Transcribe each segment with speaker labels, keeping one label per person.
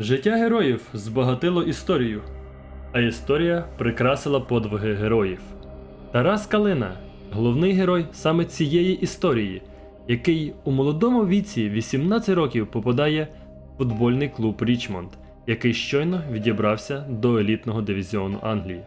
Speaker 1: Життя героїв збагатило історію, а історія прикрасила подвиги героїв. Тарас Калина головний герой саме цієї історії, який у молодому віці 18 років попадає в футбольний клуб Річмонд, який щойно відібрався до елітного дивізіону Англії.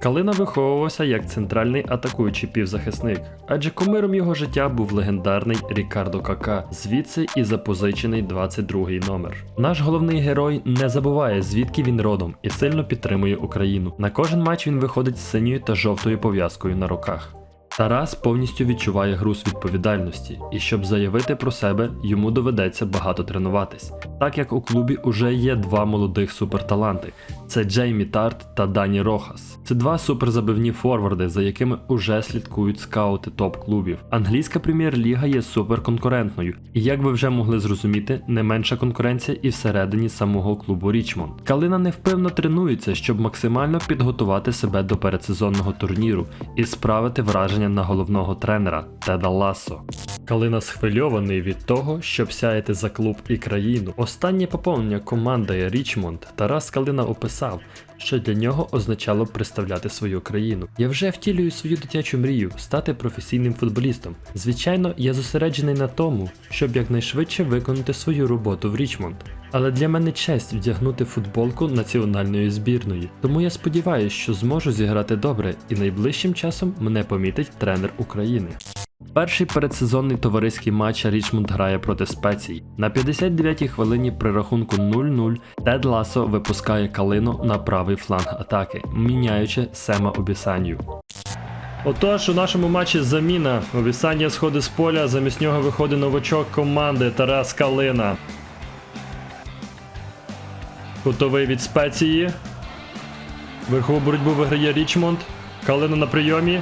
Speaker 1: Калина виховувався як центральний атакуючий півзахисник, адже кумиром його життя був легендарний Рікардо Кака, звідси і запозичений 22-й номер. Наш головний герой не забуває, звідки він родом, і сильно підтримує Україну. На кожен матч він виходить з синьою та жовтою пов'язкою на руках. Тарас повністю відчуває груз відповідальності, і щоб заявити про себе, йому доведеться багато тренуватись, так як у клубі уже є два молодих суперталанти: це Джеймі Тарт та Дані Рохас. Це два суперзабивні форварди, за якими уже слідкують скаути топ-клубів. Англійська прем'єр-ліга є суперконкурентною, і як ви вже могли зрозуміти, не менша конкуренція і всередині самого клубу Річмонд. Калина невпевно тренується, щоб максимально підготувати себе до передсезонного турніру і справити враження на головного тренера Теда Лассо. Калина схвильований від того, щоб сяяти за клуб і країну. Останнє поповнення команди Річмонд Тарас Калина описав, що для нього означало представляти свою країну. Я вже втілюю свою дитячу мрію стати професійним футболістом. Звичайно, я зосереджений на тому, щоб якнайшвидше виконати свою роботу в Річмонд. Але для мене честь вдягнути футболку національної збірної. Тому я сподіваюся, що зможу зіграти добре, і найближчим часом мене помітить тренер України. Перший передсезонний товариський матч Річмонд грає проти спецій. На 59-й хвилині при рахунку 0-0 Тед Ласо випускає калину на правий фланг атаки, міняючи Сема Обісанію. Отож, у нашому матчі заміна. Обісанія сходить з поля, замість нього виходить новачок команди Тарас Калина. Готовий від спеції. Верхову боротьбу виграє Річмонд. Калина на прийомі.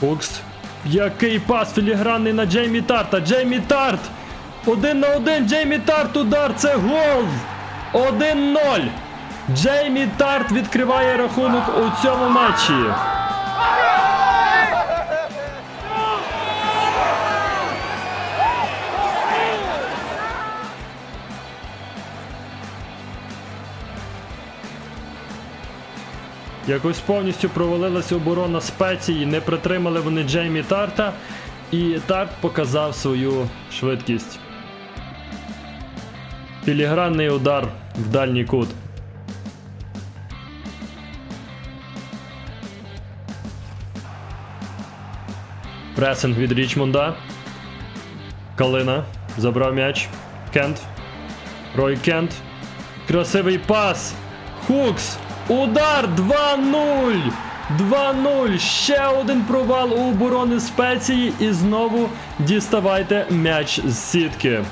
Speaker 1: Фукс. Який пас філігранний на Джеймі Тарта. Джеймі Тарт! Один на один Джеймі Тарт удар. Це гол! 1-0. Джеймі Тарт відкриває рахунок у цьому матчі. Якось повністю провалилася оборона спеції, не притримали вони Джеймі Тарта, і Тарт показав свою швидкість. Філігранний удар в дальній кут. Пресинг від Річмонда. Калина. Забрав м'яч. Кент. Рой Кент. Красивий пас. Хукс. Удар 2-0. 2-0. Ще один провал у оборони спеції. І знову діставайте м'яч з сітки.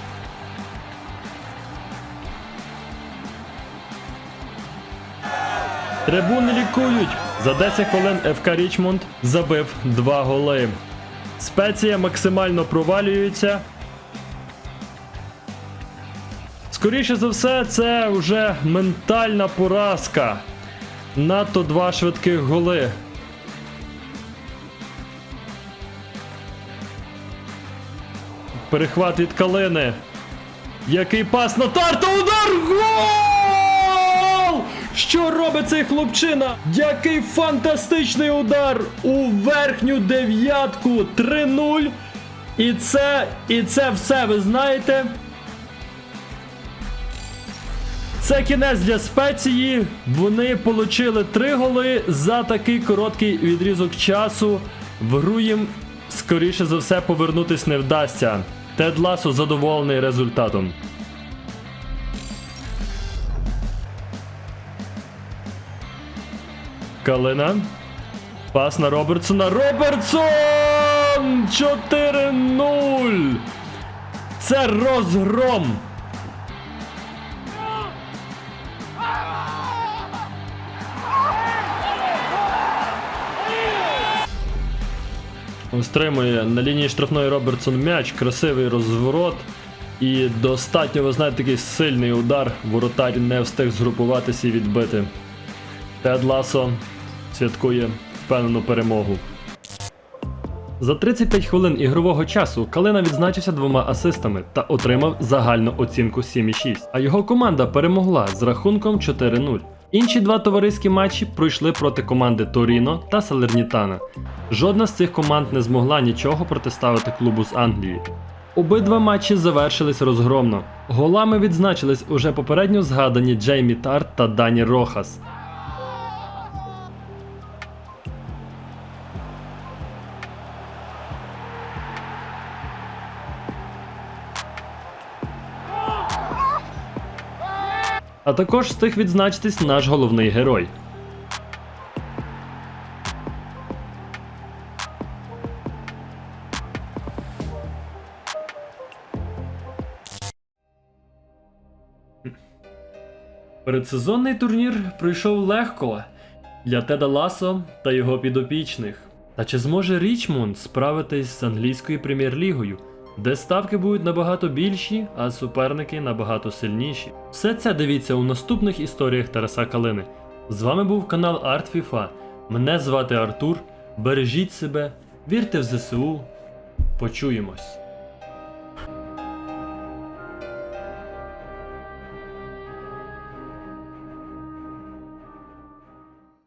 Speaker 1: Трибуни лікують. За 10 хвилин ФК Річмонд забив 2 голи. Спеція максимально провалюється. Скоріше за все, це вже ментальна поразка. Надто два швидких голи. Перехват від калини. Який пас на тарту удар! Гол! Що робить цей хлопчина? Який фантастичний удар у верхню дев'ятку 3-0. І це, і це все, ви знаєте. Це кінець для спеції. Вони отримали три голи за такий короткий відрізок часу. В гру їм, скоріше за все, повернутись не вдасться. Тед Ласо задоволений результатом. Калина. Пас на Робертсона. Робертсон! 4-0! Це розгром! Стримує на лінії штрафної Робертсон м'яч, красивий розворот. І достатньо, ви знаєте, такий сильний удар. Воротар не встиг згрупуватися і відбити. Тед Ласо святкує впевнену перемогу. За 35 хвилин ігрового часу Калина відзначився двома асистами та отримав загальну оцінку 7,6, а його команда перемогла з рахунком 4-0. Інші два товариські матчі пройшли проти команди Торіно та Салернітана. Жодна з цих команд не змогла нічого протиставити клубу з Англії. Обидва матчі завершились розгромно. Голами відзначились уже попередньо згадані Джеймі Тарт та Дані Рохас. А також встиг відзначитись наш головний герой. Передсезонний турнір пройшов легко для Теда Ласо та його підопічних. Та чи зможе Річмонд справитись з англійською прем'єр-лігою, де ставки будуть набагато більші, а суперники набагато сильніші? Все це дивіться у наступних історіях Тараса Калини. З вами був канал ArtFifa. Мене звати Артур. Бережіть себе, вірте в ЗСУ. Почуємось.